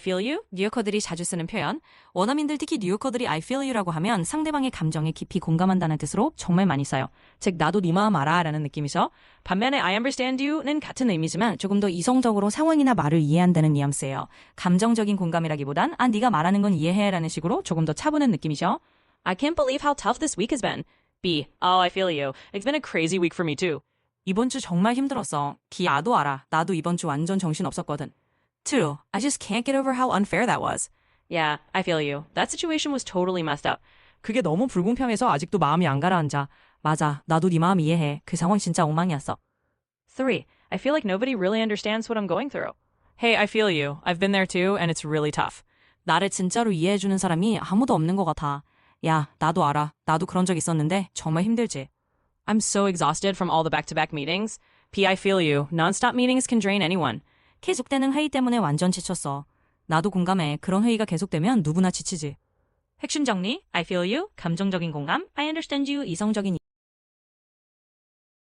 feel you? 뉴요커들이 자주 쓰는 표현. 원어민들 특히 뉴요커들이 I feel you라고 하면 상대방의 감정에 깊이 공감한다는 뜻으로 정말 많이 써요. 즉 나도 네 마음 알아 라는 느낌이죠. 반면에 I understand you는 같은 의미지만 조금 더 이성적으로 상황이나 말을 이해한다는 뉘앙스예요. 감정적인 공감이라기보단 아 네가 말하는 건 이해해 라는 식으로 조금 더 차분한 느낌이죠. I can't believe how tough this week has been. B. Oh, I feel you. It's been a crazy week for me too. 이번 주 정말 힘들었어. 기 나도 알아. 나도 이번 주 완전 정신 없었거든. Two. I just can't get over how unfair that was. Yeah, I feel you. That situation was totally messed up. 그게 너무 불공평해서 아직도 마음이 안 가라앉아. 맞아. 나도 네 마음 이해해. 그 상황 진짜 엉망이었어. Three. I feel like nobody really understands what I'm going through. Hey, I feel you. I've been there too, and it's really tough. 나를 진짜로 이해해주는 사람이 아무도 없는 것 같아. 야, 나도 알아. 나도 그런 적 있었는데 정말 힘들지. I'm so exhausted from all the back-to-back meetings. P, I feel you. Non-stop meetings can drain anyone. 계속되는 회의 때문에 완전 지쳤어. 나도 공감해. 그런 회의가 계속되면 누구나 지치지. 핵심 정리. I feel you. 감정적인 공감. I understand you. 이성적인